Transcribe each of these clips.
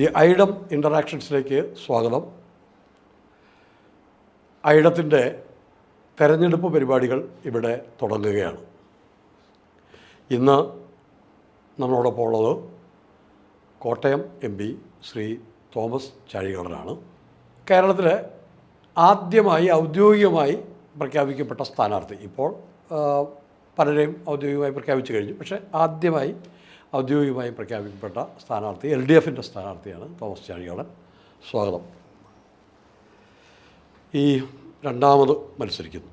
The ഐഡം ഇന്ററാക്ഷൻസിലേക്ക് സ്വാഗതം. ഐഡത്തിന്റെ തെരഞ്ഞെടുപ്പ് പരിപാടികൾ ഇവിടെ തുടങ്ങുകയാണ്. ഇന്ന് നമ്മളോടൊപ്പം ഉള്ളത് കോട്ടയം എം പി ശ്രീ തോമസ് ചാഴികളനാണ് കേരളത്തിലെ ആദ്യമായി ഔദ്യോഗികമായി പ്രഖ്യാപിക്കപ്പെട്ട സ്ഥാനാർത്ഥി ഇപ്പോൾ പലരെയും ഔദ്യോഗികമായി പ്രഖ്യാപിച്ചു കഴിഞ്ഞു. പക്ഷേ ആദ്യമായി ഔദ്യോഗികമായി പ്രഖ്യാപിക്കപ്പെട്ട സ്ഥാനാർത്ഥി എൽ ഡി എഫിന്റെ സ്ഥാനാർത്ഥിയാണ് തോമസ് ചാഴികാടൻ സ്വാഗതം. ഈ രണ്ടാമത് മത്സരിക്കുന്നു.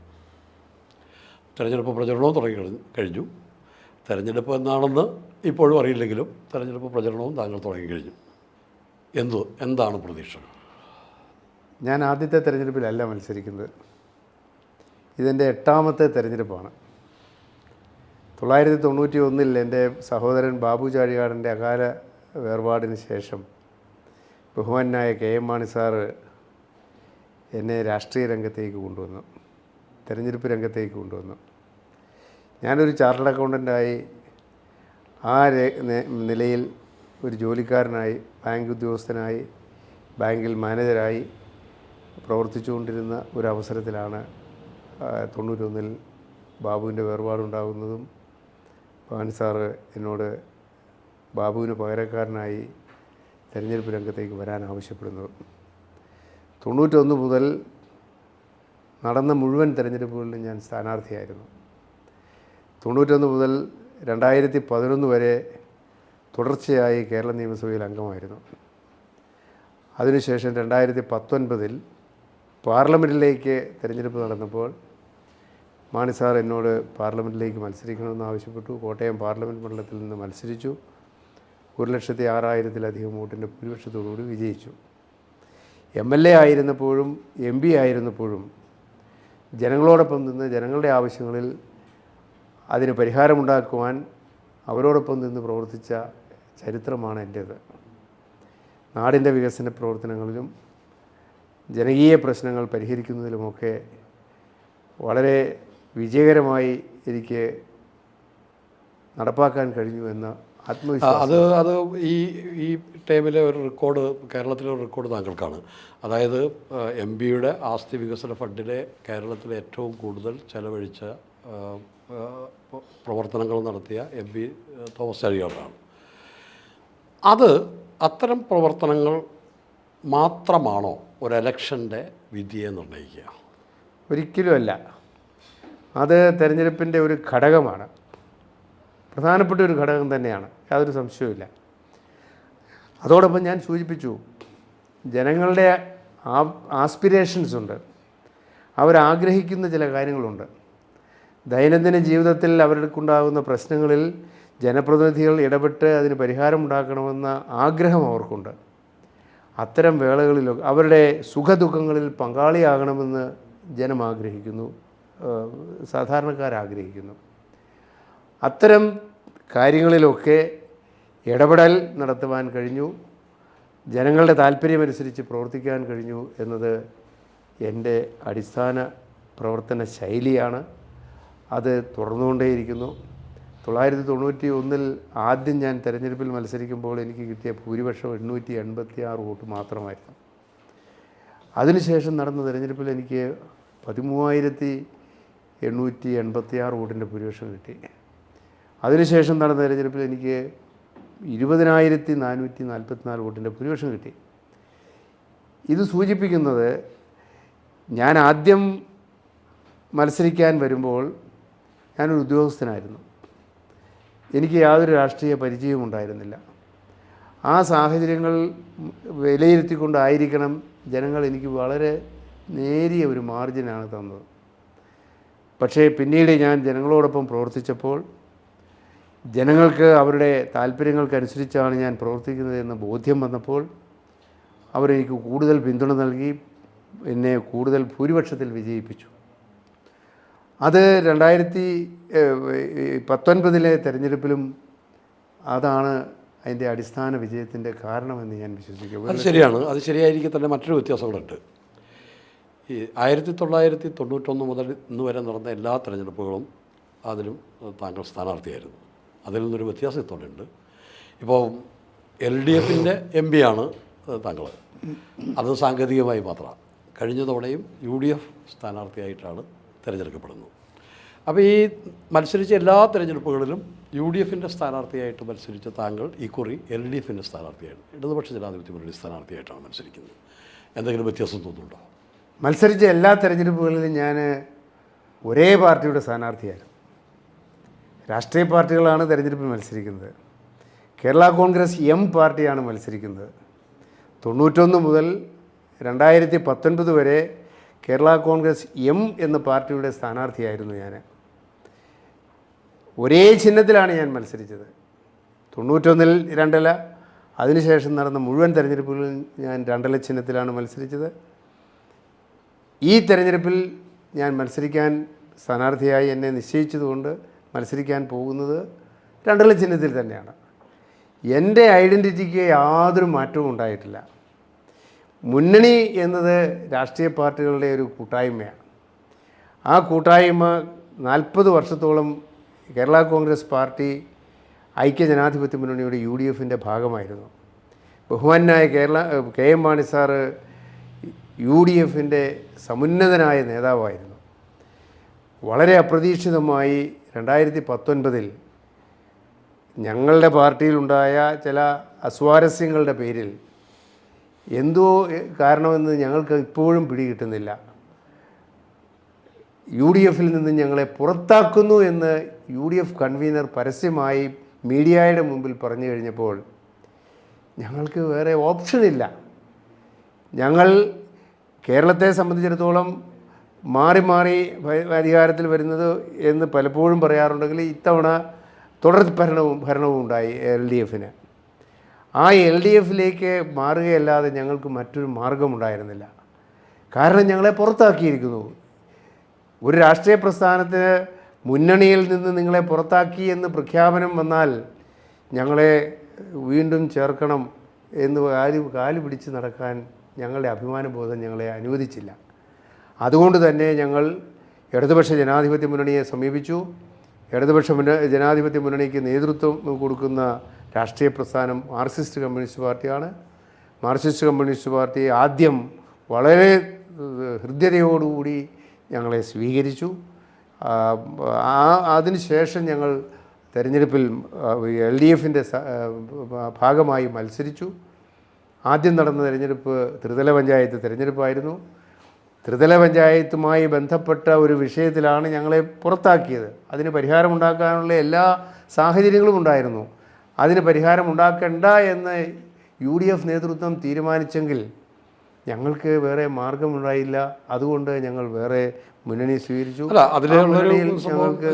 തെരഞ്ഞെടുപ്പ് പ്രചരണവും തുടങ്ങി കഴിഞ്ഞു തെരഞ്ഞെടുപ്പ് എന്നാണെന്ന് ഇപ്പോഴും അറിയില്ലെങ്കിലും തെരഞ്ഞെടുപ്പ് പ്രചരണവും താങ്കൾ തുടങ്ങിക്കഴിഞ്ഞു എന്ത് എന്താണ് പ്രതീക്ഷ? ഞാൻ ആദ്യത്തെ തെരഞ്ഞെടുപ്പിലല്ല മത്സരിക്കുന്നത്. ഇതെന്റെ എട്ടാമത്തെ തെരഞ്ഞെടുപ്പാണ്. തൊള്ളായിരത്തി തൊണ്ണൂറ്റി ഒന്നിൽ എന്റെ സഹോദരൻ ബാബു ചാഴികാടന്റെ അകാല വേർപാടിന് ശേഷം ബഹുമാനായ കെ എം മാണി സാറ് എന്നെ രാഷ്ട്രീയ രംഗത്തേക്ക് കൊണ്ടുവന്നു തെരഞ്ഞെടുപ്പ് രംഗത്തേക്ക് കൊണ്ടുവന്നു. ഞാനൊരു ചാർട്ടേഡ് അക്കൗണ്ടന്റായി ആ നിലയിൽ ഒരു ജോലിക്കാരനായി ബാങ്ക് ഉദ്യോഗസ്ഥനായി ബാങ്കിൽ മാനേജരായി പ്രവർത്തിച്ചുകൊണ്ടിരുന്ന ഒരു അവസരത്തിലാണ് തൊണ്ണൂറ്റൊന്നിൽ ബാബുവിന്റെ വേർപാടുണ്ടാകുന്നതും ഭവാനി സാറ് എന്നോട് ബാബുവിന് പകരക്കാരനായി തെരഞ്ഞെടുപ്പ് രംഗത്തേക്ക് വരാൻ ആവശ്യപ്പെടുന്നത് തൊണ്ണൂറ്റൊന്ന് മുതൽ നടന്ന മുഴുവൻ തെരഞ്ഞെടുപ്പുകളിലും ഞാൻ സ്ഥാനാർത്ഥിയായിരുന്നു. തൊണ്ണൂറ്റൊന്ന് മുതൽ രണ്ടായിരത്തി പതിനൊന്ന് വരെ തുടർച്ചയായി കേരള നിയമസഭയിൽ അംഗമായിരുന്നു. അതിനുശേഷം രണ്ടായിരത്തി പത്തൊൻപതിൽ പാർലമെന്റിലേക്ക് തിരഞ്ഞെടുപ്പ് നടന്നപ്പോൾ മാണി സാർ എന്നോട് പാർലമെന്റിലേക്ക് മത്സരിക്കണമെന്ന് ആവശ്യപ്പെട്ടു. കോട്ടയം പാർലമെന്റ് മണ്ഡലത്തിൽ നിന്ന് മത്സരിച്ചു. ഒരു ലക്ഷത്തി ആറായിരത്തിലധികം വോട്ടിന്റെ ഭൂരിപക്ഷത്തോടുകൂടി വിജയിച്ചു. എം എൽ എ ആയിരുന്നപ്പോഴും എം പി ആയിരുന്നപ്പോഴും ജനങ്ങളോടൊപ്പം നിന്ന് ജനങ്ങളുടെ ആവശ്യങ്ങളിൽ അതിന് പരിഹാരമുണ്ടാക്കുവാൻ അവരോടൊപ്പം നിന്ന് പ്രവർത്തിച്ച ചരിത്രമാണ് എന്റേത്. നാടിന്റെ വികസന പ്രവർത്തനങ്ങളിലും ജനകീയ പ്രശ്നങ്ങൾ പരിഹരിക്കുന്നതിലുമൊക്കെ വളരെ വിജയകരമായി എനിക്ക് നടപ്പാക്കാൻ കഴിഞ്ഞു എന്ന ആത്മവിശ്വാസം. അത് അത് ഈ ഈ ടൈമിലെ ഒരു റെക്കോർഡ് കേരളത്തിലെ ഒരു റെക്കോർഡ് താങ്കൾക്കാണ്. അതായത് എം പിയുടെ ആസ്തി വികസന ഫണ്ടിലെ കേരളത്തിലെ ഏറ്റവും കൂടുതൽ ചെലവഴിച്ച പ്രവർത്തനങ്ങൾ നടത്തിയ എം പി തോമസ് ചാഴികാടനാണ് അത് അത്തരം പ്രവർത്തനങ്ങൾ മാത്രമാണോ ഒരു എലക്ഷന്റെ വിധിയെ നിർണയിക്കുക? ഒരിക്കലുമല്ല. അത് തിരഞ്ഞെടുപ്പിന്റെ ഒരു ഘടകമാണ്. പ്രധാനപ്പെട്ട ഒരു ഘടകം തന്നെയാണ്. യാതൊരു സംശയവുമില്ല അതോടൊപ്പം ഞാൻ സൂചിപ്പിച്ചു ജനങ്ങളുടെ ആസ്പിരേഷൻസ് ഉണ്ട്. അവരാഗ്രഹിക്കുന്ന ചില കാര്യങ്ങളുണ്ട്. ദൈനംദിന ജീവിതത്തിൽ അവർക്കുണ്ടാകുന്ന പ്രശ്നങ്ങളിൽ ജനപ്രതിനിധികൾ ഇടപെട്ട് അതിന് പരിഹാരമുണ്ടാക്കണമെന്ന ആഗ്രഹം അവർക്കുണ്ട്. അത്തരം വേളകളിലൊക്കെ അവരുടെ സുഖദുഃഖങ്ങളിൽ പങ്കാളിയാകണമെന്ന് ജനം ആഗ്രഹിക്കുന്നു. സാധാരണക്കാരാഗ്രഹിക്കുന്നു. അത്തരം കാര്യങ്ങളിലൊക്കെ ഇടപെടൽ നടത്തുവാൻ കഴിഞ്ഞു. ജനങ്ങളുടെ താല്പര്യമനുസരിച്ച് പ്രവർത്തിക്കാൻ കഴിഞ്ഞു എന്നത് എന്റെ അടിസ്ഥാന പ്രവർത്തന ശൈലിയാണ്. അത് തുടർന്നുകൊണ്ടേയിരിക്കുന്നു. തൊള്ളായിരത്തി തൊണ്ണൂറ്റി ഒന്നിൽ ആദ്യം ഞാൻ തെരഞ്ഞെടുപ്പിൽ മത്സരിക്കുമ്പോൾ എനിക്ക് കിട്ടിയ ഭൂരിപക്ഷം എണ്ണൂറ്റി എൺപത്തി ആറ് വോട്ട് മാത്രമായിരുന്നു. അതിനുശേഷം നടന്ന തിരഞ്ഞെടുപ്പിൽ എനിക്ക് പതിമൂവായിരത്തി എണ്ണൂറ്റി എൺപത്തി ആറ് വോട്ടിന്റെ ഭൂരിപക്ഷം കിട്ടി. അതിനുശേഷം നടന്ന തെരഞ്ഞെടുപ്പിൽ എനിക്ക് ഇരുപതിനായിരത്തി നാനൂറ്റി നാൽപ്പത്തിനാല് വോട്ടിന്റെ ഭൂരിപക്ഷം കിട്ടി. ഇത് സൂചിപ്പിക്കുന്നത് ഞാൻ ആദ്യം മത്സരിക്കാൻ വരുമ്പോൾ ഞാനൊരു ഉദ്യോഗസ്ഥനായിരുന്നു. എനിക്ക് യാതൊരു രാഷ്ട്രീയ പരിചയവും ഉണ്ടായിരുന്നില്ല. ആ സാഹചര്യങ്ങൾ വിലയിരുത്തിക്കൊണ്ടായിരിക്കണം ജനങ്ങൾ എനിക്ക് വളരെ നേരിയ ഒരു മാർജിനാണ് തന്നത്. പക്ഷേ പിന്നീട് ഞാൻ ജനങ്ങളോടൊപ്പം പ്രവർത്തിച്ചപ്പോൾ ജനങ്ങൾക്ക് അവരുടെ താല്പര്യങ്ങൾക്കനുസരിച്ചാണ് ഞാൻ പ്രവർത്തിക്കുന്നതെന്ന് ബോധ്യം വന്നപ്പോൾ അവരെനിക്ക് കൂടുതൽ പിന്തുണ നൽകി എന്നെ കൂടുതൽ ഭൂരിപക്ഷത്തിൽ വിജയിപ്പിച്ചു. അത് രണ്ടായിരത്തി പത്തൊൻപതിലെ തെരഞ്ഞെടുപ്പിലും അതാണ് അതിന്റെ അടിസ്ഥാന വിജയത്തിന്റെ കാരണമെന്ന് ഞാൻ വിശ്വസിക്കുന്നു. അത് ശരിയാണ്. അത് ശരിയായിരിക്കും തന്നെ മറ്റൊരു വ്യത്യാസങ്ങളുണ്ട് ഈ ആയിരത്തി തൊള്ളായിരത്തി തൊണ്ണൂറ്റൊന്ന് മുതൽ ഇന്ന് വരെ നടന്ന എല്ലാ തെരഞ്ഞെടുപ്പുകളും അതിലും താങ്കൾ സ്ഥാനാർത്ഥിയായിരുന്നു. അതിൽ നിന്നൊരു വ്യത്യാസം ഇത്തോടെയുണ്ട് ഇപ്പോൾ എൽ ഡി എഫിന്റെ എം പി ആണ് താങ്കൾ അത് സാങ്കേതികമായി മാത്രമാണ്. കഴിഞ്ഞ തവണയും യു ഡി എഫ് സ്ഥാനാർത്ഥിയായിട്ടാണ് തിരഞ്ഞെടുക്കപ്പെടുന്നത്. അപ്പോൾ ഈ മത്സരിച്ച എല്ലാ തിരഞ്ഞെടുപ്പുകളിലും യു ഡി എഫിന്റെ സ്ഥാനാർത്ഥിയായിട്ട് മത്സരിച്ച താങ്കൾ ഇക്കുറി എൽ ഡി എഫിന്റെ സ്ഥാനാർത്ഥിയായിട്ട് ഇടതുപക്ഷ ജനാധിപത്യ മുന്നണി സ്ഥാനാർത്ഥിയായിട്ടാണ് മത്സരിക്കുന്നത്. എന്തെങ്കിലും വ്യത്യാസം തോന്നുന്നുണ്ടോ? മത്സരിച്ച എല്ലാ തെരഞ്ഞെടുപ്പുകളിലും ഞാൻ ഒരേ പാർട്ടിയുടെ സ്ഥാനാർത്ഥിയായിരുന്നു രാഷ്ട്രീയ പാർട്ടികളാണ് തെരഞ്ഞെടുപ്പിൽ മത്സരിക്കുന്നത്. കേരള കോൺഗ്രസ് എം പാർട്ടിയാണ് മത്സരിക്കുന്നത്. തൊണ്ണൂറ്റൊന്ന് മുതൽ രണ്ടായിരത്തി പത്തൊൻപത് വരെ കേരള കോൺഗ്രസ് എം എന്ന പാർട്ടിയുടെ സ്ഥാനാർത്ഥിയായിരുന്നു ഞാൻ ഒരേ ചിഹ്നത്തിലാണ് ഞാൻ മത്സരിച്ചത്. തൊണ്ണൂറ്റൊന്നിൽ രണ്ടല അതിനുശേഷം നടന്ന മുഴുവൻ തെരഞ്ഞെടുപ്പുകളിൽ ഞാൻ രണ്ടല ചിഹ്നത്തിലാണ് മത്സരിച്ചത്. ഈ തെരഞ്ഞെടുപ്പിൽ ഞാൻ മത്സരിക്കാൻ സ്ഥാനാർത്ഥിയായി എന്നെ നിശ്ചയിച്ചതുകൊണ്ട് മത്സരിക്കാൻ പോകുന്നത് രണ്ടില ചിഹ്നത്തിൽ തന്നെയാണ്. എന്റെ ഐഡന്റിറ്റിക്ക് യാതൊരു മാറ്റവും ഉണ്ടായിട്ടില്ല. മുന്നണി എന്നത് രാഷ്ട്രീയ പാർട്ടികളുടെ ഒരു കൂട്ടായ്മയാണ്. ആ കൂട്ടായ്മ നാൽപ്പത് വർഷത്തോളം കേരള കോൺഗ്രസ് പാർട്ടി ഐക്യ ജനാധിപത്യ മുന്നണിയുടെ യു ഡി എഫിന്റെ ഭാഗമായിരുന്നു. ബഹുമാനായ Kerala K M Mani sir U D എഫിന്റെ സമുന്നതനായ നേതാവായിരുന്നു. വളരെ അപ്രതീക്ഷിതമായി രണ്ടായിരത്തി പത്തൊൻപതിൽ ഞങ്ങളുടെ പാർട്ടിയിലുണ്ടായ ചില അസ്വാരസ്യങ്ങളുടെ പേരിൽ എന്തോ കാരണമെന്ന് ഞങ്ങൾക്ക് ഇപ്പോഴും പിടികിട്ടുന്നില്ല. യു ഡി എഫിൽ നിന്ന് ഞങ്ങളെ പുറത്താക്കുന്നു എന്ന് യു ഡി എഫ് കൺവീനർ പരസ്യമായി മീഡിയയുടെ മുമ്പിൽ പറഞ്ഞു കഴിഞ്ഞപ്പോൾ ഞങ്ങൾക്ക് വേറെ ഓപ്ഷനില്ല. ഞങ്ങൾ കേരളത്തെ സംബന്ധിച്ചിടത്തോളം മാറി മാറി അധികാരത്തിൽ വരുന്നത് എന്ന് പലപ്പോഴും പറയാറുണ്ടെങ്കിൽ ഇത്തവണ തുടർ ഭരണവും ഭരണവും ഉണ്ടായി എൽ ഡി എഫിന്. ആ എൽ ഡി എഫിലേക്ക് മാറുകയല്ലാതെ ഞങ്ങൾക്ക് മറ്റൊരു മാർഗമുണ്ടായിരുന്നില്ല കാരണം ഞങ്ങളെ പുറത്താക്കിയിരിക്കുന്നു. ഒരു രാഷ്ട്രീയ പ്രസ്ഥാനത്തിന് മുന്നണിയിൽ നിന്ന് നിങ്ങളെ പുറത്താക്കി എന്ന് പ്രഖ്യാപനം വന്നാൽ ഞങ്ങളെ വീണ്ടും ചേർക്കണം എന്ന് കാലു കാലു പിടിച്ച് നടക്കാൻ ഞങ്ങളുടെ അഭിമാനബോധം ഞങ്ങളെ അനുവദിച്ചില്ല. അതുകൊണ്ട് തന്നെ ഞങ്ങൾ ഇടതുപക്ഷ ജനാധിപത്യ മുന്നണിയെ സമീപിച്ചു. ഇടതുപക്ഷ ജനാധിപത്യ മുന്നണിക്ക് നേതൃത്വം കൊടുക്കുന്ന രാഷ്ട്രീയ പ്രസ്ഥാനം മാർക്സിസ്റ്റ് കമ്മ്യൂണിസ്റ്റ് പാർട്ടിയാണ്. മാർക്സിസ്റ്റ് കമ്മ്യൂണിസ്റ്റ് പാർട്ടി ആദ്യം വളരെ ഹൃദ്യതയോടുകൂടി ഞങ്ങളെ സ്വീകരിച്ചു. ആ അതിനുശേഷം ഞങ്ങൾ തെരഞ്ഞെടുപ്പിൽ എൽ ഡി എഫിന്റെ ഭാഗമായി മത്സരിച്ചു. ആദ്യം നടന്ന തിരഞ്ഞെടുപ്പ് ത്രിതല പഞ്ചായത്ത് തിരഞ്ഞെടുപ്പായിരുന്നു. ത്രിതല പഞ്ചായത്തുമായി ബന്ധപ്പെട്ട ഒരു വിഷയത്തിലാണ് ഞങ്ങളെ പുറത്താക്കിയത്. അതിന് പരിഹാരമുണ്ടാക്കാനുള്ള എല്ലാ സാഹചര്യങ്ങളും ഉണ്ടായിരുന്നു. അതിന് പരിഹാരമുണ്ടാക്കണ്ട എന്ന് യു ഡി എഫ് നേതൃത്വം തീരുമാനിച്ചെങ്കിൽ ഞങ്ങൾക്ക് വേറെ മാർഗമുണ്ടായില്ല. അതുകൊണ്ട് ഞങ്ങൾ വേറെ മുന്നണി സ്വീകരിച്ചു. അല്ല അതിലുള്ളൊരു ഞങ്ങൾക്ക്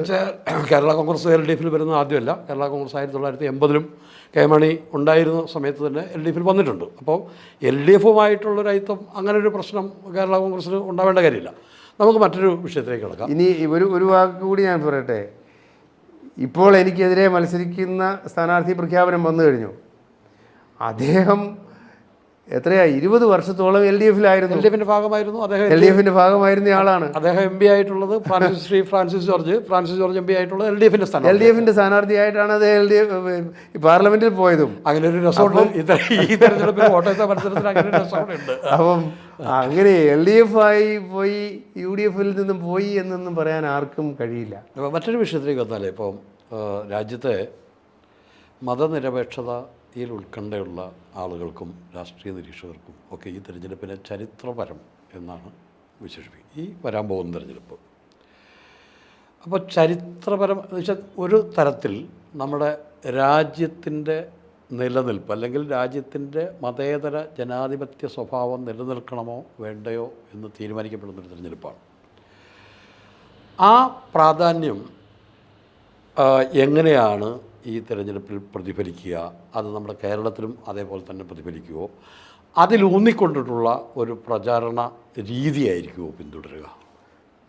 കേരള കോൺഗ്രസ് എൽ ഡി എഫിൽ വരുന്ന ആദ്യമല്ല. കേരള കോൺഗ്രസ് ആയിരത്തി തൊള്ളായിരത്തി എൺപതിലും കെ മണി ഉണ്ടായിരുന്ന സമയത്ത് തന്നെ എൽ ഡി എഫിൽ വന്നിട്ടുണ്ട്. അപ്പോൾ എൽ ഡി എഫുമായിട്ടുള്ളൊരു അയിത്തം അങ്ങനെ ഒരു പ്രശ്നം കേരള കോൺഗ്രസ്സിന് ഉണ്ടാവേണ്ട കാര്യമില്ല. നമുക്ക് മറ്റൊരു വിഷയത്തിലേക്ക് കിടക്കാം. ഇനി ഒരു ഒരു വാക്ക് കൂടി ഞാൻ പറയട്ടെ. ഇപ്പോൾ എനിക്കെതിരെ മത്സരിക്കുന്ന സ്ഥാനാർത്ഥി പ്രഖ്യാപനം വന്നു കഴിഞ്ഞു. അദ്ദേഹം എത്രയാ ഇരുപത് വർഷത്തോളം എൽ ഡി എഫിലായിരുന്നു. എൽ ഡി എഫിന്റെ ഭാഗമായിരുന്നു. അദ്ദേഹം എൽ ഡി എഫിന്റെ ഭാഗമായിരുന്ന ആളാണ്. അദ്ദേഹം എം പി ആയിട്ടുള്ളത് ഫ്രാൻസിസ് ശ്രീ ഫ്രാൻസിസ് ജോർജ്. ഫ്രാൻസിസ് ജോർജ് എം പി ആയിട്ടുള്ളത് എൽ ഡി എഫിന്റെ സ്ഥാനം എൽ ഡി എഫിന്റെ സ്ഥാനാർത്ഥിയായിട്ടാണ് അത് എൽ ഡി എഫ് പാർലമെന്റിൽ പോയതും. അങ്ങനെ ഒരു രസമുണ്ട്. ഈ തെരഞ്ഞെടുപ്പിൽ കോട്ടയത്തെ മത്സരത്തിൽ അങ്ങനെ ഒരു രസമുണ്ട്. അപ്പം അങ്ങനെ എൽ ഡി എഫ് ആയി പോയി യു ഡി എഫിൽ നിന്നും പോയി എന്നൊന്നും പറയാൻ ആർക്കും കഴിയില്ല. മറ്റൊരു വിഷയത്തിലേക്ക് വന്നാലേ ഇപ്പം രാജ്യത്തെ രാജ്യത്തെ മതനിരപേക്ഷതയിൽ ഉത്കണ്ഠയുള്ള ആളുകൾക്കും രാഷ്ട്രീയ നിരീക്ഷകർക്കും ഒക്കെ ഈ തെരഞ്ഞെടുപ്പിനെ ചരിത്രപരം എന്നാണ് വിശേഷിപ്പിക്കുന്നത്. ഈ വരാൻ പോകുന്ന തിരഞ്ഞെടുപ്പ്. അപ്പോൾ ചരിത്രപരം എന്ന് വെച്ചാൽ ഒരു തരത്തിൽ നമ്മുടെ രാജ്യത്തിന്റെ നിലനിൽപ്പ് അല്ലെങ്കിൽ രാജ്യത്തിന്റെ മതേതര ജനാധിപത്യ സ്വഭാവം നിലനിൽക്കണമോ വേണ്ടയോ എന്ന് തീരുമാനിക്കപ്പെടുന്നൊരു തിരഞ്ഞെടുപ്പാണ്. ആ പ്രാധാന്യം എങ്ങനെയാണ് ഈ തിരഞ്ഞെടുപ്പിൽ പ്രതിഫലിക്കുക അത് നമ്മുടെ കേരളത്തിലും അതേപോലെ തന്നെ പ്രതിഫലിക്കുമോ അതിലൂന്നിക്കൊണ്ടിട്ടുള്ള ഒരു പ്രചാരണ രീതിയായിരിക്കുമോ പിന്തുടരുക?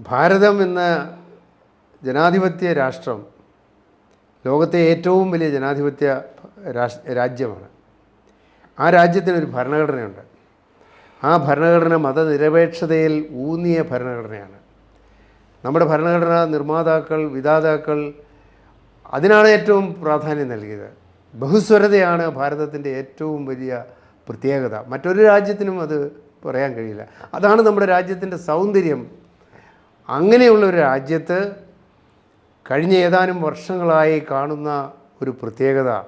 ഭാരതം എന്ന ജനാധിപത്യ രാഷ്ട്രം ലോകത്തെ ഏറ്റവും വലിയ ജനാധിപത്യ രാജ്യമാണ്. ആ രാജ്യത്തിനൊരു ഭരണഘടനയുണ്ട്. ആ ഭരണഘടന മതനിരപേക്ഷതയിൽ ഊന്നിയ ഭരണഘടനയാണ്. നമ്മുടെ ഭരണഘടന നിർമ്മാതാക്കൾ വിധാതാക്കൾ അതിനാണ് ഏറ്റവും പ്രാധാന്യം നൽകിയത്. ബഹുസ്വരതയാണ് ഭാരതത്തിന്റെ ഏറ്റവും വലിയ പ്രത്യേകത. മറ്റൊരു രാജ്യത്തിനും അത് പറയാൻ കഴിയില്ല. അതാണ് നമ്മുടെ രാജ്യത്തിന്റെ സൗന്ദര്യം. അങ്ങനെയുള്ള ഒരു രാജ്യത്ത് കഴിഞ്ഞ ഏതാനും വർഷങ്ങളായി കാണുന്ന ഒരു പ്രത്യേകത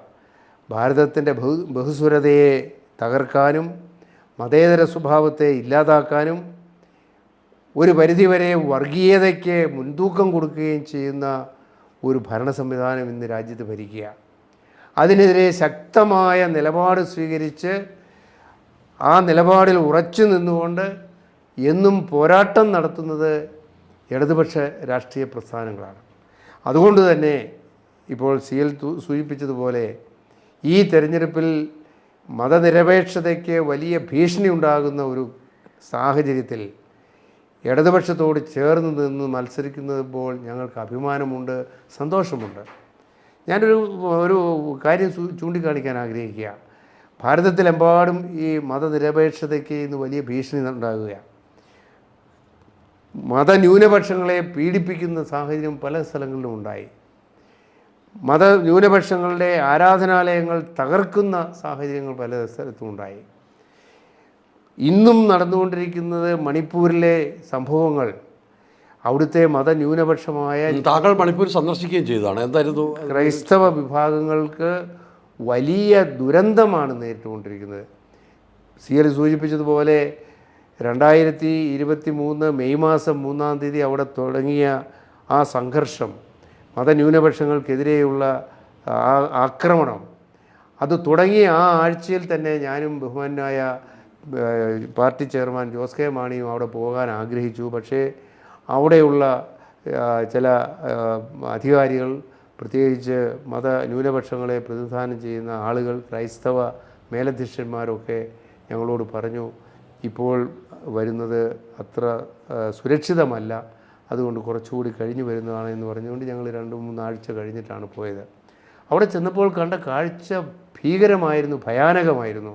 ഭാരതത്തിന്റെ ബഹു ബഹുസ്വരതയെ തകർക്കാനും മതേതര സ്വഭാവത്തെ ഇല്ലാതാക്കാനും ഒരു പരിധിവരെ വർഗീയതയ്ക്ക് മുൻതൂക്കം കൊടുക്കുകയും ചെയ്യുന്ന ഒരു ഭരണ സംവിധാനം ഇന്ന് രാജ്യത്ത് ഭരിക്കുക അതിനെതിരെ ശക്തമായ നിലപാട് സ്വീകരിച്ച് ആ നിലപാടിൽ ഉറച്ചു നിന്നുകൊണ്ട് എന്നും പോരാട്ടം നടത്തുന്നത് ഇടതുപക്ഷ രാഷ്ട്രീയ പ്രസ്ഥാനങ്ങളാണ്. അതുകൊണ്ട് തന്നെ ഇപ്പോൾ സി എൽ സൂചിപ്പിച്ചതുപോലെ ഈ തെരഞ്ഞെടുപ്പിൽ മതനിരപേക്ഷതയ്ക്ക് വലിയ ഭീഷണി ഉണ്ടാകുന്ന ഒരു സാഹചര്യത്തിൽ ഇടതുപക്ഷത്തോട് ചേർന്ന് നിന്ന് മത്സരിക്കുന്നപ്പോൾ ഞങ്ങൾക്ക് അഭിമാനമുണ്ട് സന്തോഷമുണ്ട്. ഞാനൊരു ഒരു കാര്യം ചൂണ്ടിക്കാണിക്കാൻ ആഗ്രഹിക്കുക ഭാരതത്തിലെമ്പാടും ഈ മതനിരപേക്ഷതയ്ക്ക് ഇന്ന് വലിയ ഭീഷണി ഉണ്ടാകുകയാണ്. മതന്യൂനപക്ഷങ്ങളെ പീഡിപ്പിക്കുന്ന സാഹചര്യം പല സ്ഥലങ്ങളിലും ഉണ്ടായി. മത ന്യൂനപക്ഷങ്ങളുടെ ആരാധനാലയങ്ങൾ തകർക്കുന്ന സാഹചര്യങ്ങൾ പല സ്ഥലത്തും ഉണ്ടായി. ഇന്നും നടന്നുകൊണ്ടിരിക്കുന്നത് മണിപ്പൂരിലെ സംഭവങ്ങൾ അവിടുത്തെ മതന്യൂനപക്ഷമായ താങ്കൾ മണിപ്പൂർ സന്ദർശിക്കുകയും ചെയ്തതാണ്. എന്തായിരുന്നു? ക്രൈസ്തവ വിഭാഗങ്ങൾക്ക് വലിയ ദുരന്തമാണ് നേരിട്ടുകൊണ്ടിരിക്കുന്നത്. സി എൽ സൂചിപ്പിച്ചതുപോലെ രണ്ടായിരത്തി ഇരുപത്തി മൂന്ന് മെയ് മാസം മൂന്നാം തീയതി അവിടെ തുടങ്ങിയ ആ സംഘർഷം മതന്യൂനപക്ഷങ്ങൾക്കെതിരെയുള്ള ആക്രമണം അത് തുടങ്ങിയ ആ ആഴ്ചയിൽ തന്നെ ഞാനും ബഹുമാനായ പാർട്ടി ചെയർമാൻ ജോസ് കെ മാണിയും അവിടെ പോകാൻ ആഗ്രഹിച്ചു. പക്ഷേ അവിടെയുള്ള ചില അധികാരികൾ പ്രത്യേകിച്ച് മത ന്യൂനപക്ഷങ്ങളെ പ്രതിനിധാനം ചെയ്യുന്ന ആളുകൾ ക്രൈസ്തവ മേലധ്യക്ഷന്മാരൊക്കെ ഞങ്ങളോട് പറഞ്ഞു ഇപ്പോൾ വരുന്നത് അത്ര സുരക്ഷിതമല്ല. അതുകൊണ്ട് കുറച്ചുകൂടി കഴിഞ്ഞ് വരുന്നതാണ് എന്ന് പറഞ്ഞുകൊണ്ട് ഞങ്ങൾ രണ്ട് മൂന്നാഴ്ച കഴിഞ്ഞിട്ടാണ് പോയത്. അവിടെ ചെന്നപ്പോൾ കണ്ട കാഴ്ച ഭീകരമായിരുന്നു ഭയാനകമായിരുന്നു.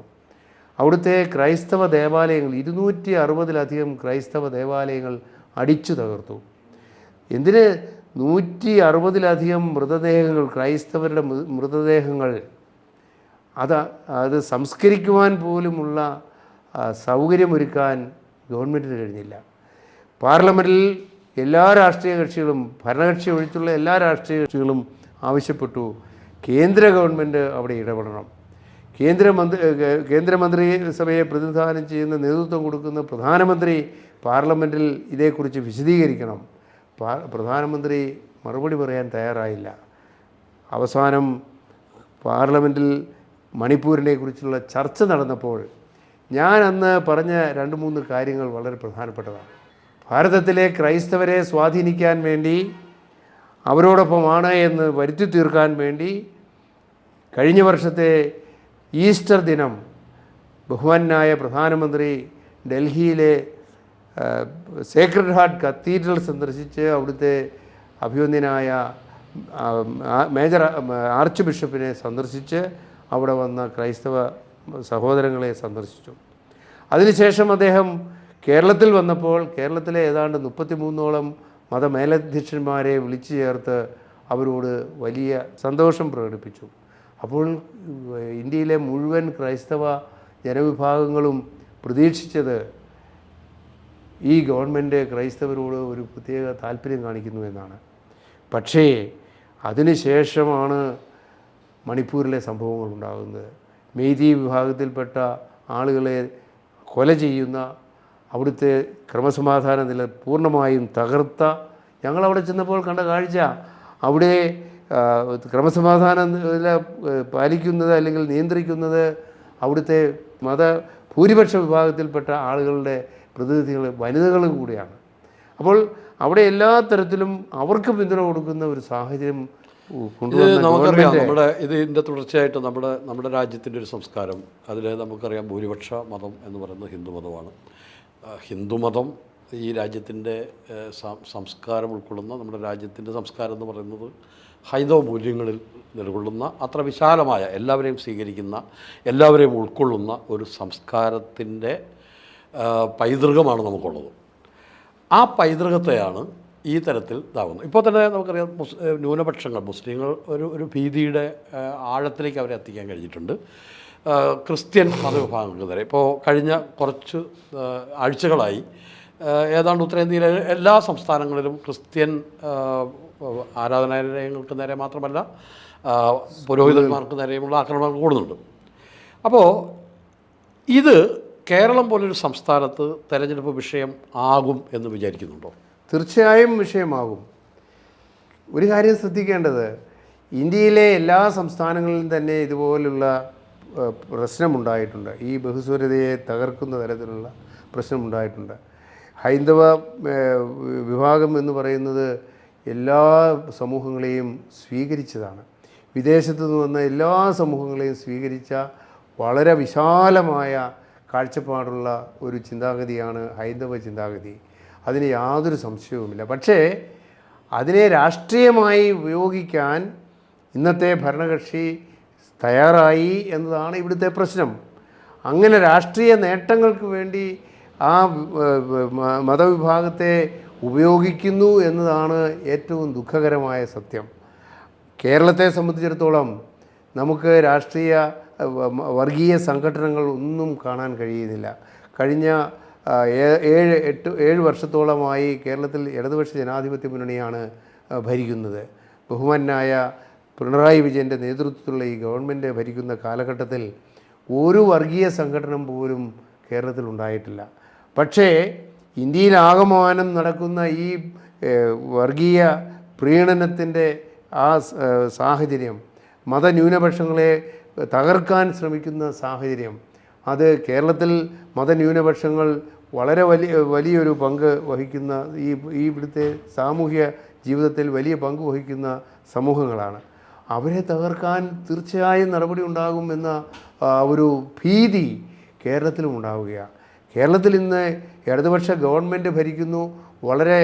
അവിടുത്തെ ക്രൈസ്തവ ദേവാലയങ്ങൾ ഇരുന്നൂറ്റി അറുപതിലധികം ക്രൈസ്തവ ദേവാലയങ്ങൾ അടിച്ചു തകർത്തു. എന്തിന് നൂറ്റി അറുപതിലധികം മൃതദേഹങ്ങൾ ക്രൈസ്തവരുടെ മൃതദേഹങ്ങൾ അത് അത് സംസ്കരിക്കുവാൻ പോലുമുള്ള സൗകര്യമൊരുക്കാൻ ഗവൺമെന്റിന് കഴിഞ്ഞില്ല. പാർലമെന്റിൽ എല്ലാ രാഷ്ട്രീയ കക്ഷികളും ഭരണകക്ഷി ഒഴിച്ചുള്ള എല്ലാ രാഷ്ട്രീയ കക്ഷികളും ആവശ്യപ്പെട്ടു. കേന്ദ്ര ഗവൺമെന്റ് അവിടെ ഇടപെടണം. കേന്ദ്രമന്ത്രി കേന്ദ്രമന്ത്രി സഭയെ പ്രതിനിധാനം ചെയ്യുന്ന നേതൃത്വം കൊടുക്കുന്ന പ്രധാനമന്ത്രി പാർലമെന്റിൽ ഇതേക്കുറിച്ച് വിശദീകരിക്കണം. പ്രധാനമന്ത്രി മറുപടി പറയാൻ തയ്യാറായില്ല. അവസാനം പാർലമെന്റിൽ മണിപ്പൂരിനെ കുറിച്ചുള്ള ചർച്ച നടന്നപ്പോൾ ഞാൻ അന്ന് പറഞ്ഞ രണ്ട് മൂന്ന് കാര്യങ്ങൾ വളരെ പ്രധാനപ്പെട്ടതാണ്. ഭാരതത്തിലെ ക്രൈസ്തവരെ സ്വാധീനിക്കാൻ വേണ്ടി അവരോടൊപ്പമാണ് എന്ന് വരുത്തി തീർക്കാൻ വേണ്ടി കഴിഞ്ഞ വർഷത്തെ ഈസ്റ്റർ ദിനം ബഹുമാനായ പ്രധാനമന്ത്രി ഡൽഹിയിലെ സേക്രഡ് ഹാർട്ട് കത്തീഡ്രൽ സന്ദർശിച്ച് അവിടുത്തെ ആ, മേജർ ആർച്ച് ബിഷപ്പിനെ സന്ദർശിച്ച് അവിടെ വന്ന ക്രൈസ്തവ സഹോദരങ്ങളെ സന്ദർശിച്ചു. അതിനുശേഷം അദ്ദേഹം കേരളത്തിൽ വന്നപ്പോൾ കേരളത്തിലെ ഏതാണ്ട് മുപ്പത്തിമൂന്നോളം മതമേലധ്യക്ഷന്മാരെ വിളിച്ചു ചേർത്ത് അവരോട് വലിയ സന്തോഷം പ്രകടിപ്പിച്ചു. അപ്പോൾ ഇന്ത്യയിലെ മുഴുവൻ ക്രൈസ്തവ ജനവിഭാഗങ്ങളും പ്രതീക്ഷിച്ചത് ഈ ഗവൺമെന്റ് ക്രൈസ്തവരോട് ഒരു പ്രത്യേക താല്പര്യം കാണിക്കുന്നു എന്നാണ്. പക്ഷേ അതിനുശേഷമാണ് മണിപ്പൂരിലെ സംഭവങ്ങൾ ഉണ്ടാകുന്നത്. മെയ്തി വിഭാഗത്തിൽപ്പെട്ട ആളുകളെ കൊല ചെയ്യുന്ന അവിടുത്തെ ക്രമസമാധാന നില പൂർണമായും തകർത്ത. ഞങ്ങളവിടെ ചെന്നപ്പോൾ കണ്ട കാഴ്ച അവിടെ ക്രമസമാധാന പാലിക്കുന്നത് അല്ലെങ്കിൽ നിയന്ത്രിക്കുന്നത് അവിടുത്തെ മത ഭൂരിപക്ഷ വിഭാഗത്തിൽപ്പെട്ട ആളുകളുടെ പ്രതിനിധികൾ വനിതകളും കൂടിയാണ്. അപ്പോൾ അവിടെ എല്ലാ തരത്തിലും അവർക്ക് പിന്തുണ കൊടുക്കുന്ന ഒരു സാഹചര്യം നമുക്കറിയാം. നമ്മുടെ ഇത് ഇതിന്റെ തുടർച്ചയായിട്ട് നമ്മുടെ നമ്മുടെ രാജ്യത്തിന്റെ ഒരു സംസ്കാരം. അതിൽ നമുക്കറിയാം ഭൂരിപക്ഷ മതം എന്ന് പറയുന്നത് ഹിന്ദുമതമാണ് ഹിന്ദുമതം ഈ രാജ്യത്തിന്റെ സംസ്കാരം ഉൾക്കൊള്ളുന്ന നമ്മുടെ രാജ്യത്തിന്റെ സംസ്കാരം എന്ന് പറയുന്നത് ഹൈന്ദവ മൂല്യങ്ങളിൽ നിലകൊള്ളുന്ന അത്ര വിശാലമായ എല്ലാവരെയും സ്വീകരിക്കുന്ന എല്ലാവരെയും ഉൾക്കൊള്ളുന്ന ഒരു സംസ്കാരത്തിന്റെ പൈതൃകമാണ് നമുക്കുള്ളത്. ആ പൈതൃകത്തെയാണ് ഈ തരത്തിൽ ഇതാകുന്നത്. ഇപ്പോൾ തന്നെ നമുക്കറിയാം മുസ് ന്യൂനപക്ഷങ്ങൾ മുസ്ലിങ്ങൾ ഒരു ഒരു ഭീതിയുടെ ആഴത്തിലേക്ക് അവരെ എത്തിക്കാൻ കഴിഞ്ഞിട്ടുണ്ട്. ക്രിസ്ത്യൻ മതവിഭാഗങ്ങൾക്ക് വരെ ഇപ്പോൾ കഴിഞ്ഞ കുറച്ച് ആഴ്ചകളായി ഏതാണ്ട് ഉത്തരേന്ത്യയിലെ എല്ലാ സംസ്ഥാനങ്ങളിലും ക്രിസ്ത്യൻ ആരാധനാലയങ്ങൾക്ക് നേരെ മാത്രമല്ല പുരോഹിതന്മാർക്ക് നേരെയുമുള്ള ആക്രമണങ്ങൾ കൂടുന്നുണ്ട്. അപ്പോൾ ഇത് കേരളം പോലൊരു സംസ്ഥാനത്ത് തെരഞ്ഞെടുപ്പ് വിഷയം ആകും എന്ന് വിചാരിക്കുന്നുണ്ടോ? തീർച്ചയായും വിഷയമാകും. ഒരു കാര്യം ശ്രദ്ധിക്കേണ്ടത് ഇന്ത്യയിലെ എല്ലാ സംസ്ഥാനങ്ങളിലും തന്നെ ഇതുപോലുള്ള പ്രശ്നമുണ്ടായിട്ടുണ്ട്. ഈ ബഹുസ്വരതയെ തകർക്കുന്ന തരത്തിലുള്ള പ്രശ്നമുണ്ടായിട്ടുണ്ട്. ഹൈന്ദവ വിഭാഗം എന്ന് പറയുന്നത് എല്ലാ സമൂഹങ്ങളെയും സ്വീകരിച്ചതാണ്. വിദേശത്തു നിന്ന് വന്ന എല്ലാ സമൂഹങ്ങളെയും സ്വീകരിച്ച വളരെ വിശാലമായ കാഴ്ചപ്പാടുള്ള ഒരു ചിന്താഗതിയാണ് ഹൈന്ദവ ചിന്താഗതി. അതിന് യാതൊരു സംശയവുമില്ല. പക്ഷേ അതിനെ രാഷ്ട്രീയമായി ഉപയോഗിക്കാൻ ഇന്നത്തെ ഭരണകക്ഷി തയ്യാറായി എന്നതാണ് ഇവിടുത്തെ പ്രശ്നം. അങ്ങനെ രാഷ്ട്രീയ നേട്ടങ്ങൾക്ക് വേണ്ടി ആ മതവിഭാഗത്തെ ഉപയോഗിക്കുന്നു എന്നതാണ് ഏറ്റവും ദുഃഖകരമായ സത്യം. കേരളത്തെ സംബന്ധിച്ചിടത്തോളം നമുക്ക് രാഷ്ട്രീയ വർഗീയ സംഘടനകൾ ഒന്നും കാണാൻ കഴിയുന്നില്ല. കഴിഞ്ഞ ഏഴ് എട്ട് ഏഴ് വർഷത്തോളമായി കേരളത്തിൽ ഇടതുപക്ഷ ജനാധിപത്യ മുന്നണിയാണ് ഭരിക്കുന്നത്. ബഹുമാനായ പിണറായി വിജയന്റെ നേതൃത്വത്തിലുള്ള ഈ ഗവൺമെന്റ് ഭരിക്കുന്ന കാലഘട്ടത്തിൽ ഒരു വർഗീയ സംഘടന പോലും കേരളത്തിൽ ഉണ്ടായിട്ടില്ല. പക്ഷേ ഇന്ത്യയിലാകമാനം നടക്കുന്ന ഈ വർഗീയ പ്രീണനത്തിന്റെ ആ സാഹചര്യം മതന്യൂനപക്ഷങ്ങളെ തകർക്കാൻ ശ്രമിക്കുന്ന സാഹചര്യം അത് കേരളത്തിൽ മതന്യൂനപക്ഷങ്ങൾ വളരെ വലിയ വലിയൊരു പങ്ക് വഹിക്കുന്ന ഈ ഈ ഇവിടുത്തെ സാമൂഹ്യ ജീവിതത്തിൽ വലിയ പങ്ക് വഹിക്കുന്ന സമൂഹങ്ങളാണ്. അവരെ തകർക്കാൻ തീർച്ചയായും നടപടി ഉണ്ടാകുമെന്ന ഒരു ഭീതി കേരളത്തിലും ഉണ്ടാവുകയാണ്. കേരളത്തിൽ ഇന്ന് ഇടതുപക്ഷ ഗവൺമെന്റ് ഭരിക്കുന്നു വളരെ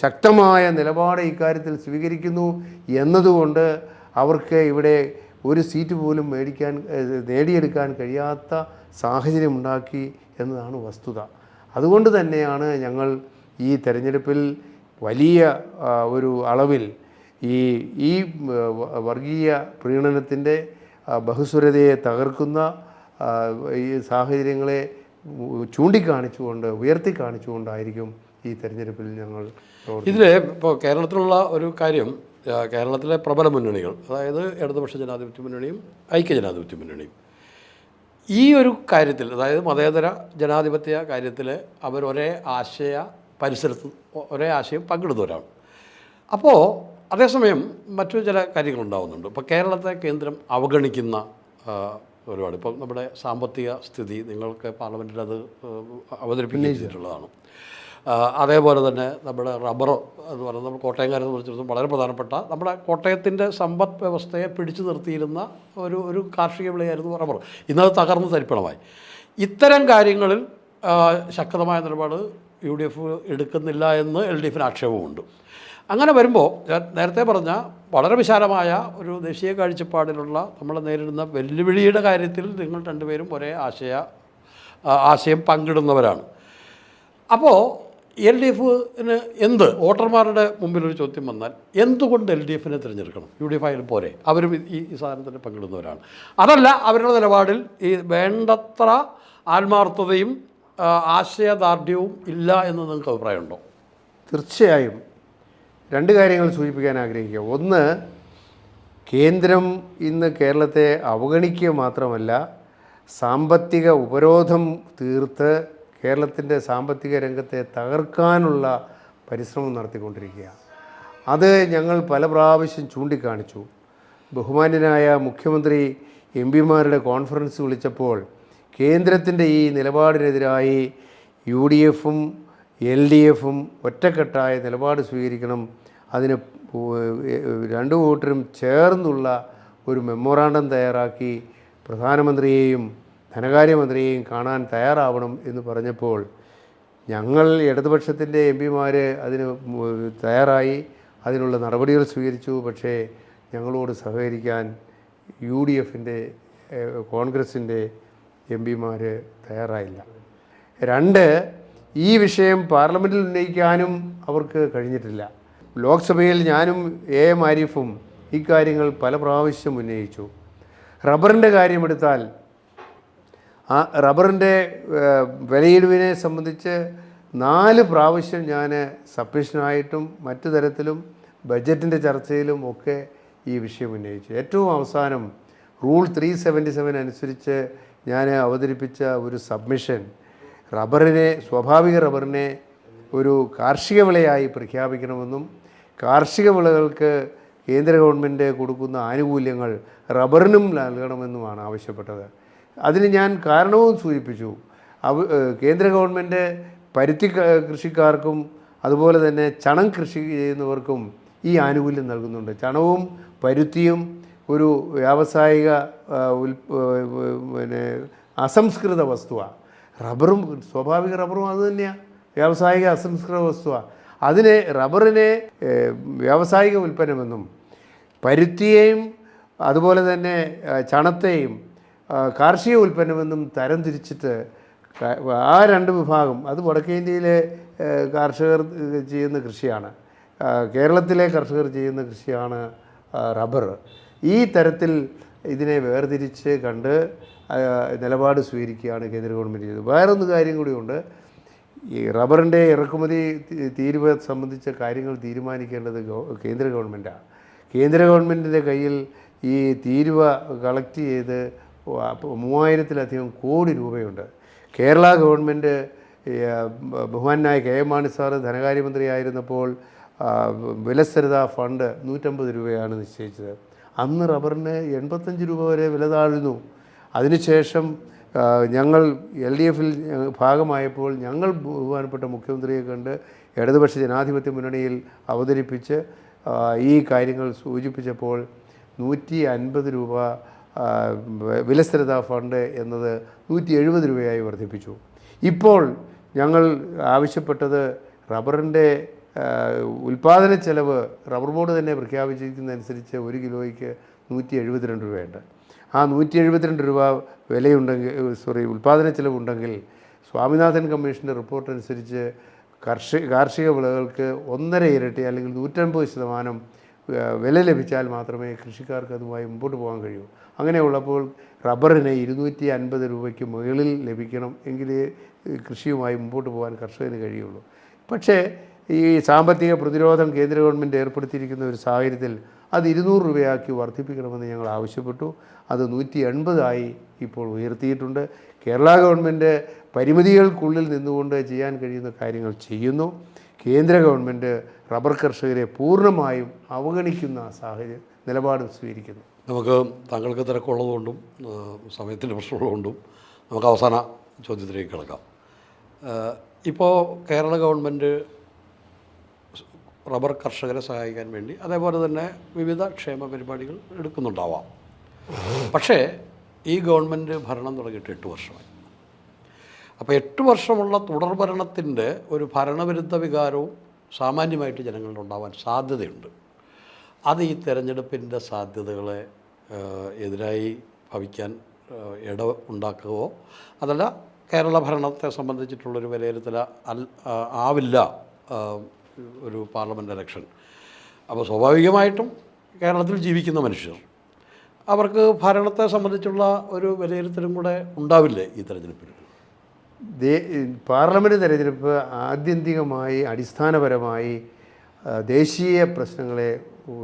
ശക്തമായ നിലപാട് ഇക്കാര്യത്തിൽ സ്വീകരിക്കുന്നു എന്നതുകൊണ്ട് അവർക്ക് ഇവിടെ ഒരു സീറ്റ് പോലും മേടിക്കാൻ നേടിയെടുക്കാൻ കഴിയാത്ത സാഹചര്യം ഉണ്ടാക്കി എന്നതാണ് വസ്തുത. അതുകൊണ്ട് തന്നെയാണ് ഞങ്ങൾ ഈ തെരഞ്ഞെടുപ്പിൽ വലിയ ഒരു അളവിൽ ഈ ഈ വർഗീയ പ്രീണനത്തിന്റെ ബഹുസ്വരതയെ തകർക്കുന്ന ഈ സാഹചര്യങ്ങളെ ചൂണ്ടിക്കാണിച്ചുകൊണ്ട് ഉയർത്തി കാണിച്ചുകൊണ്ടായിരിക്കും ഈ തെരഞ്ഞെടുപ്പിൽ ഞങ്ങൾ. ഇതിൽ ഇപ്പോൾ കേരളത്തിലുള്ള ഒരു കാര്യം കേരളത്തിലെ പ്രബല മുന്നണികൾ അതായത് ഇടതുപക്ഷ ജനാധിപത്യ മുന്നണിയും ഐക്യ ജനാധിപത്യ മുന്നണിയും ഈ ഒരു കാര്യത്തിൽ അതായത് മതേതര ജനാധിപത്യ കാര്യത്തിൽ അവർ ഒരേ ആശയ പരിസരത്ത് ഒരേ ആശയം പങ്കിടുന്നവരാണ് അപ്പോൾ അതേസമയം മറ്റു ചില കാര്യങ്ങളുണ്ടാവുന്നുണ്ട് ഇപ്പോൾ കേരളത്തെ കേന്ദ്രം അവഗണിക്കുന്ന ഒരുപാട്. ഇപ്പം നമ്മുടെ സാമ്പത്തിക സ്ഥിതി നിങ്ങൾക്ക് പാർലമെന്റിൽ അത് അവതരിപ്പിക്കുന്നതാണ് അതേപോലെ തന്നെ നമ്മുടെ റബ്ബർ എന്ന് പറയുന്നത് നമ്മൾ കോട്ടയംകാരെ സംബന്ധിച്ചിടത്തോളം വളരെ പ്രധാനപ്പെട്ട നമ്മുടെ കോട്ടയത്തിന്റെ സമ്പദ് വ്യവസ്ഥയെ പിടിച്ചു നിർത്തിയിരുന്ന ഒരു ഒരു കാർഷിക വിളയായിരുന്നു റബ്ബർ ഇന്നത് തകർന്ന് തരിപ്പണമായി. ഇത്തരം കാര്യങ്ങളിൽ ശക്തമായ നിലപാട് യു ഡി എഫ് എടുക്കുന്നില്ല എന്ന് എൽ ഡി എഫിന് ആക്ഷേപമുണ്ട്. അങ്ങനെ വരുമ്പോൾ ഞാൻ നേരത്തെ പറഞ്ഞ വളരെ വിശാലമായ ഒരു ദേശീയ കാഴ്ചപ്പാടിലുള്ള നമ്മൾ നേരിടുന്ന വെല്ലുവിളിയുടെ കാര്യത്തിൽ നിങ്ങൾ രണ്ടുപേരും ഒരേ ആശയ ആശയം പങ്കിടുന്നവരാണ്. അപ്പോൾ എൽ ഡി എഫിന് എന്ത് വോട്ടർമാരുടെ മുമ്പിൽ ഒരു ചോദ്യം വന്നാൽ എന്തുകൊണ്ട് എൽ ഡി എഫിനെ തിരഞ്ഞെടുക്കണം? യു ഡി എഫ് ആയാലും പോരെ. അവരും ഈ ഈ സാധനത്തിൽ പങ്കിടുന്നവരാണ്. അതല്ല അവരുടെ നിലപാടിൽ ഈ വേണ്ടത്ര ആത്മാർത്ഥതയും ആശയദാർഢ്യവും ഇല്ല എന്ന് നിങ്ങൾക്ക് അഭിപ്രായമുണ്ടോ? തീർച്ചയായും. രണ്ട് കാര്യങ്ങൾ സൂചിപ്പിക്കാൻ ആഗ്രഹിക്കുക. ഒന്ന് കേന്ദ്രം ഇന്ന് കേരളത്തെ അവഗണിക്കുക മാത്രമല്ല സാമ്പത്തിക ഉപരോധം തീർത്ത് കേരളത്തിന്റെ സാമ്പത്തിക രംഗത്തെ തകർക്കാനുള്ള പരിശ്രമം നടത്തിക്കൊണ്ടിരിക്കുകയാണ്. അത് ഞങ്ങൾ പല പ്രാവശ്യം ചൂണ്ടിക്കാണിച്ചു. ബഹുമാന്യനായ മുഖ്യമന്ത്രി എം പിമാരുടെ കോൺഫറൻസ് വിളിച്ചപ്പോൾ കേന്ദ്രത്തിന്റെ ഈ നിലപാടിനെതിരായി യു ഡി എഫും എൽ ഡി എഫും ഒറ്റക്കെട്ടായ നിലപാട് സ്വീകരിക്കണം. അതിന് രണ്ട് കൂട്ടരും ചേർന്നുള്ള ഒരു മെമ്മോറാണ്ടം തയ്യാറാക്കി പ്രധാനമന്ത്രിയെയും ധനകാര്യമന്ത്രിയെയും കാണാൻ തയ്യാറാവണം എന്ന് പറഞ്ഞപ്പോൾ ഞങ്ങൾ ഇടതുപക്ഷത്തിന്റെ എം പിമാർ അതിന് തയ്യാറായി. അതിനുള്ള നടപടികൾ സ്വീകരിച്ചു. പക്ഷേ ഞങ്ങളോട് സഹകരിക്കാൻ യു ഡി എഫിന്റെ കോൺഗ്രസിന്റെ എം പിമാർ തയ്യാറായില്ല. രണ്ട് ഈ വിഷയം പാർലമെന്റിൽ ഉന്നയിക്കാനും അവർക്ക് കഴിഞ്ഞിട്ടില്ല. ലോക്സഭയിൽ ഞാനും എ. എം. ആരിഫും ഇക്കാര്യങ്ങൾ പല പ്രാവശ്യം ഉന്നയിച്ചു. റബ്ബറിന്റെ കാര്യമെടുത്താൽ ആ റബ്ബറിന്റെ വിലയിടിവിനെ സംബന്ധിച്ച് നാല് പ്രാവശ്യം ഞാൻ സബ്മിഷനായിട്ടും മറ്റു തരത്തിലും ബജറ്റിന്റെ ചർച്ചയിലും ഒക്കെ ഈ വിഷയം ഉന്നയിച്ചു. ഏറ്റവും അവസാനം റൂൾ ത്രീ സെവന്റി സെവൻ അനുസരിച്ച് ഞാൻ അവതരിപ്പിച്ച ഒരു സബ്മിഷൻ റബ്ബറിനെ സ്വാഭാവിക റബ്ബറിനെ ഒരു കാർഷിക വിളയായി പ്രഖ്യാപിക്കണമെന്നും കാർഷിക വിളകൾക്ക് കേന്ദ്ര ഗവൺമെന്റ് കൊടുക്കുന്ന ആനുകൂല്യങ്ങൾ റബ്ബറിനും നൽകണമെന്നുമാണ് ആവശ്യപ്പെട്ടത്. അതിന് ഞാൻ കാരണവും സൂചിപ്പിച്ചു. അവ കേന്ദ്ര ഗവൺമെന്റ് പരുത്തി കൃഷിക്കാർക്കും അതുപോലെ തന്നെ ചണം കൃഷി ചെയ്യുന്നവർക്കും ഈ ആനുകൂല്യം നൽകുന്നുണ്ട്. ചണവും പരുത്തിയും ഒരു വ്യാവസായിക പിന്നെ അസംസ്കൃത വസ്തുവാണ് റബ്ബറും സ്വാഭാവിക റബ്ബറും അത് തന്നെയാണ് വ്യാവസായിക അസംസ്കൃത വസ്തുവാണ് അതിനെ റബ്ബറിനെ വ്യാവസായിക ഉൽപ്പന്നമെന്നും പരുത്തിയെയും അതുപോലെ തന്നെ ചണത്തെയും കാർഷിക ഉൽപ്പന്നമെന്നും തരം തിരിച്ചിട്ട് ആ രണ്ട് വിഭാഗം അത് വടക്കേ ഇന്ത്യയിലെ ഏഹ്, കർഷകർ ചെയ്യുന്ന കൃഷിയാണ്. കേരളത്തിലെ കർഷകർ ചെയ്യുന്ന കൃഷിയാണ് റബ്ബർ. ഈ തരത്തിൽ ഇതിനെ വേർതിരിച്ച് കണ്ട് നിലപാട് സ്വീകരിക്കുകയാണ് കേന്ദ്ര ഗവൺമെന്റ് ചെയ്തത്. വേറൊന്ന് കാര്യം കൂടിയുണ്ട്. ഈ റബ്ബറിന്റെ ഇറക്കുമതി തീരുവ സംബന്ധിച്ച കാര്യങ്ങൾ തീരുമാനിക്കേണ്ടത് കേന്ദ്ര ഗവൺമെന്റാണ് കേന്ദ്ര ഗവൺമെന്റിന്റെ കയ്യിൽ ഈ തീരുവ കളക്ട് ചെയ്ത് മൂവായിരത്തിലധികം കോടി രൂപയുണ്ട്. കേരള ഗവൺമെന്റ് ബഹുമാനായ കെ എം മാണി സാറ് ധനകാര്യമന്ത്രിയായിരുന്നപ്പോൾ വിലസ്ഥിരത ഫണ്ട് നൂറ്റമ്പത് രൂപയാണ് നിശ്ചയിച്ചത്. അന്ന് റബ്ബറിന് എൺപത്തഞ്ച് രൂപ വരെ വില താഴ്ന്നു. അതിനുശേഷം ഞങ്ങൾ എൽ ഡി എഫിൽ ഭാഗമായപ്പോൾ ഞങ്ങൾ ബഹുമാനപ്പെട്ട മുഖ്യമന്ത്രിയെ കണ്ട് ഇടതുപക്ഷ ജനാധിപത്യ മുന്നണിയിൽ അവതരിപ്പിച്ച് ഈ കാര്യങ്ങൾ സൂചിപ്പിച്ചപ്പോൾ നൂറ്റി അൻപത് രൂപ വിലസ്ഥിരത ഫണ്ട് എന്നത് നൂറ്റി എഴുപത് രൂപയായി വർദ്ധിപ്പിച്ചു. ഇപ്പോൾ ഞങ്ങൾ ആവശ്യപ്പെട്ടത് റബ്ബറിന്റെ ഉൽപ്പാദന ചെലവ് റബ്ബർ ബോർഡ് തന്നെ പ്രഖ്യാപിച്ചിരിക്കുന്നതനുസരിച്ച് ഒരു കിലോയ്ക്ക് നൂറ്റി എഴുപത്തിരണ്ട് രൂപയുണ്ട്. ആ നൂറ്റി എഴുപത്തിരണ്ട് രൂപ വിലയുണ്ടെങ്കിൽ സോറി ഉൽപ്പാദന ചിലവുണ്ടെങ്കിൽ സ്വാമിനാഥൻ കമ്മീഷന്റെ റിപ്പോർട്ട് അനുസരിച്ച് കർഷക കാർഷിക വിളകൾക്ക് ഒന്നര ഇരട്ടി അല്ലെങ്കിൽ നൂറ്റൻപത് ശതമാനം വില ലഭിച്ചാൽ മാത്രമേ കൃഷിക്കാർക്ക് അതുമായി മുമ്പോട്ട് പോകാൻ കഴിയൂ. അങ്ങനെയുള്ളപ്പോൾ റബ്ബറിന് ഇരുന്നൂറ്റി അൻപത് രൂപയ്ക്ക് മുകളിൽ ലഭിക്കണം എങ്കിലേ കൃഷിയുമായി മുമ്പോട്ട് പോകാൻ കർഷകന് കഴിയുള്ളൂ. പക്ഷേ ഈ സാമ്പത്തിക പ്രതിരോധം കേന്ദ്ര ഗവൺമെന്റ് ഏർപ്പെടുത്തിയിരിക്കുന്ന ഒരു സാഹചര്യത്തിൽ അത് ഇരുന്നൂറ് രൂപയാക്കി വർദ്ധിപ്പിക്കണമെന്ന് ഞങ്ങൾ ആവശ്യപ്പെട്ടു. അത് നൂറ്റി എൺപതായി ഇപ്പോൾ ഉയർത്തിയിട്ടുണ്ട്. കേരള ഗവൺമെന്റ് പരിമിതികൾക്കുള്ളിൽ നിന്നുകൊണ്ട് ചെയ്യാൻ കഴിയുന്ന കാര്യങ്ങൾ ചെയ്യുന്നു. കേന്ദ്ര ഗവൺമെന്റ് റബ്ബർ കർഷകരെ പൂർണമായും അവഗണിക്കുന്ന സാഹചര്യം നിലപാട് സ്വീകരിക്കുന്നു. നമുക്ക് താങ്കൾക്ക് തിരക്കുള്ളതുകൊണ്ടും സമയത്തിന്റെ പ്രശ്നമുള്ളതുകൊണ്ടും നമുക്ക് അവസാന ചോദ്യത്തിലേക്ക് കിടക്കാം. ഇപ്പോൾ കേരള ഗവൺമെന്റ് റബ്ബർ കർഷകരെ സഹായിക്കാൻ വേണ്ടി അതേപോലെ തന്നെ വിവിധ ക്ഷേമ പരിപാടികൾ എടുക്കുന്നുണ്ടാവാം. പക്ഷേ ഈ ഗവൺമെന്റ് ഭരണം തുടങ്ങിയിട്ട് എട്ട് വർഷമായി. അപ്പോൾ എട്ട് വർഷമുള്ള തുടർ ഭരണത്തിന്റെ ഒരു ഭരണവിരുദ്ധ വികാരവും സാമാന്യമായിട്ട് ജനങ്ങളിൽ ഉണ്ടാവാൻ സാധ്യതയുണ്ട്. അത് ഈ തെരഞ്ഞെടുപ്പിന്റെ സാധ്യതകളെ എതിരായി ഭവിക്കാൻ ഇട ഉണ്ടാക്കുകയോ അതല്ല കേരള ഭരണത്തെ സംബന്ധിച്ചിട്ടുള്ളൊരു വിലയിരുത്തൽ ആവില്ല ഒരു പാർലമെന്റ് ഇലക്ഷൻ. അപ്പോൾ സ്വാഭാവികമായിട്ടും കേരളത്തിൽ ജീവിക്കുന്ന മനുഷ്യർ അവർക്ക് ഭരണത്തെ സംബന്ധിച്ചുള്ള ഒരു വിലയിരുത്തലും കൂടെ ഉണ്ടാവില്ലേ ഈ തെരഞ്ഞെടുപ്പിൽ? പാർലമെന്റ് തെരഞ്ഞെടുപ്പ് ആത്യന്തികമായി അടിസ്ഥാനപരമായി ദേശീയ പ്രശ്നങ്ങളെ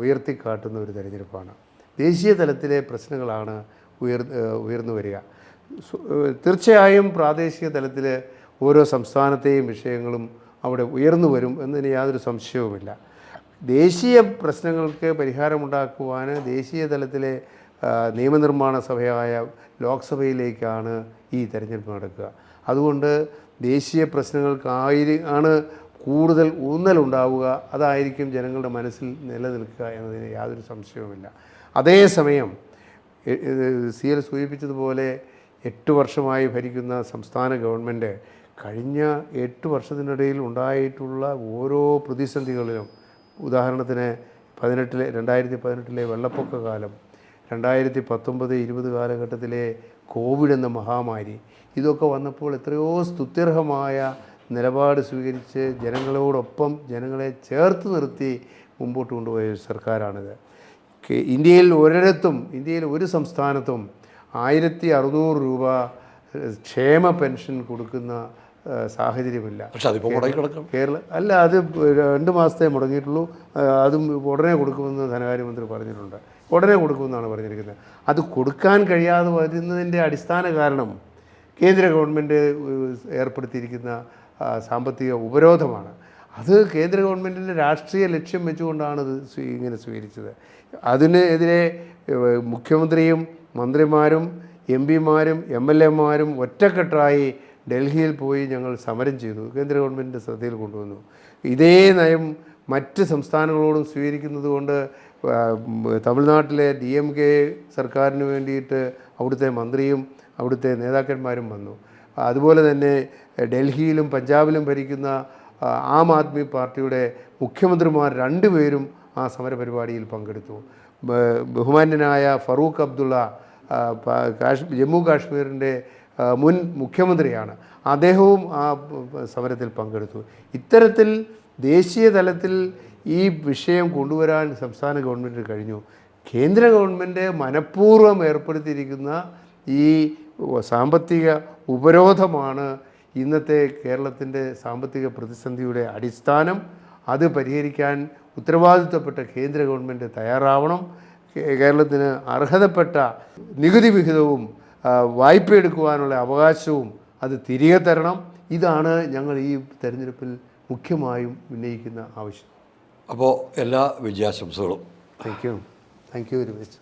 ഉയർത്തിക്കാട്ടുന്ന ഒരു തെരഞ്ഞെടുപ്പാണ്. ദേശീയ തലത്തിലെ പ്രശ്നങ്ങളാണ് ഉയർ ഉയർന്നു വരിക. തീർച്ചയായും പ്രാദേശിക തലത്തിൽ ഓരോ സംസ്ഥാനത്തെയും വിഷയങ്ങളും അവിടെ ഉയർന്നു വരും എന്നതിന് യാതൊരു സംശയവുമില്ല. ദേശീയ പ്രശ്നങ്ങൾക്ക് പരിഹാരമുണ്ടാക്കുവാൻ ദേശീയ തലത്തിലെ നിയമനിർമ്മാണ സഭയായ ലോക്സഭയിലേക്കാണ് ഈ തെരഞ്ഞെടുപ്പ് നടക്കുക. അതുകൊണ്ട് ദേശീയ പ്രശ്നങ്ങൾക്കായി ആണ് കൂടുതൽ ഊന്നലുണ്ടാവുക അതായിരിക്കും ജനങ്ങളുടെ മനസ്സിൽ നിലനിൽക്കുക എന്നതിന് യാതൊരു സംശയവുമില്ല. അതേസമയം സി എൽ സൂചിപ്പിച്ചതുപോലെ എട്ട് വർഷമായി ഭരിക്കുന്ന സംസ്ഥാന ഗവൺമെന്റ് കഴിഞ്ഞ എട്ട് വർഷത്തിനിടയിൽ ഉണ്ടായിട്ടുള്ള ഓരോ പ്രതിസന്ധികളിലും ഉദാഹരണത്തിന് പതിനെട്ടിലെ രണ്ടായിരത്തി പതിനെട്ടിലെ വെള്ളപ്പൊക്ക കാലം രണ്ടായിരത്തി പത്തൊമ്പത് ഇരുപത് കാലഘട്ടത്തിലെ കോവിഡ് എന്ന മഹാമാരി ഇതൊക്കെ വന്നപ്പോൾ എത്രയോ സ്തുത്യർഹമായ നിലപാട് സ്വീകരിച്ച് ജനങ്ങളോടൊപ്പം ജനങ്ങളെ ചേർത്ത് നിർത്തി മുമ്പോട്ട് കൊണ്ടുപോയ സർക്കാരാണിത്. ഇന്ത്യയിൽ ഒരിടത്തും ഇന്ത്യയിൽ ഒരു സംസ്ഥാനത്തും ആയിരത്തി അറുന്നൂറ് രൂപ ക്ഷേമ പെൻഷൻ കൊടുക്കുന്ന സാഹചര്യമില്ല. പക്ഷെ അതിപ്പോൾ മുടങ്ങി കിടക്കും. കേരള അല്ല അത് രണ്ട് മാസത്തെ മുടങ്ങിയിട്ടുള്ളൂ. അതും ഉടനെ കൊടുക്കുമെന്ന് ധനകാര്യമന്ത്രി പറഞ്ഞിട്ടുണ്ട്. ഉടനെ കൊടുക്കുമെന്നാണ് പറഞ്ഞിരിക്കുന്നത്. അത് കൊടുക്കാൻ കഴിയാതെ വരുന്നതിന്റെ അടിസ്ഥാന കാരണം കേന്ദ്ര ഗവൺമെന്റ് ഏർപ്പെടുത്തിയിരിക്കുന്ന സാമ്പത്തിക ഉപരോധമാണ്. അത് കേന്ദ്ര ഗവൺമെന്റിന്റെ രാഷ്ട്രീയ ലക്ഷ്യം വെച്ചുകൊണ്ടാണ് ഇത് ഇങ്ങനെ സ്വീകരിച്ചത്. അതിനെതിരെ മുഖ്യമന്ത്രിയും മന്ത്രിമാരും എം പിമാരും എം എൽ എമാരും ഒറ്റക്കെട്ടായി ഡൽഹിയിൽ പോയി ഞങ്ങൾ സമരം ചെയ്തു കേന്ദ്ര ഗവൺമെന്റിന്റെ ശ്രദ്ധയിൽ കൊണ്ടുവന്നു. ഇതേ നയം മറ്റ് സംസ്ഥാനങ്ങളോടും സ്വീകരിക്കുന്നത് കൊണ്ട് തമിഴ്നാട്ടിലെ ഡി എം കെ സർക്കാരിന് വേണ്ടിയിട്ട് അവിടുത്തെ മന്ത്രിയും അവിടുത്തെ നേതാക്കന്മാരും വന്നു. അതുപോലെ തന്നെ ഡൽഹിയിലും പഞ്ചാബിലും ഭരിക്കുന്ന ആം ആദ്മി പാർട്ടിയുടെ മുഖ്യമന്ത്രിമാർ രണ്ടുപേരും ആ സമരപരിപാടിയിൽ പങ്കെടുത്തു. ബഹുമാന്യനായ ഫറൂഖ് അബ്ദുള്ള കാശ് ജമ്മു കാശ്മീരിന്റെ മുൻ മുഖ്യമന്ത്രിയാണ്. അദ്ദേഹവും ആ സമരത്തിൽ പങ്കെടുത്തു. ഇത്തരത്തിൽ ദേശീയ തലത്തിൽ ഈ വിഷയം കൊണ്ടുവരാൻ സംസ്ഥാന ഗവൺമെന്റിന് കഴിഞ്ഞു. കേന്ദ്ര ഗവൺമെന്റ് മനഃപൂർവം ഏർപ്പെടുത്തിയിരിക്കുന്ന ഈ സാമ്പത്തിക ഉപരോധമാണ് ഇന്നത്തെ കേരളത്തിന്റെ സാമ്പത്തിക പ്രതിസന്ധിയുടെ അടിസ്ഥാനം. അത് പരിഹരിക്കാൻ ഉത്തരവാദിത്തപ്പെട്ട കേന്ദ്ര ഗവൺമെന്റ് തയ്യാറാവണം. കേരളത്തിന് അർഹതപ്പെട്ട നികുതി വിഹിതവും വായ്പ എടുക്കുവാനുള്ള അവകാശവും അത് തിരികെ തരണം. ഇതാണ് ഞങ്ങൾ ഈ തെരഞ്ഞെടുപ്പിൽ മുഖ്യമായും ഉന്നയിക്കുന്ന ആവശ്യം. അപ്പോൾ എല്ലാ വിജയാശംസകളും. Thank you thank you very much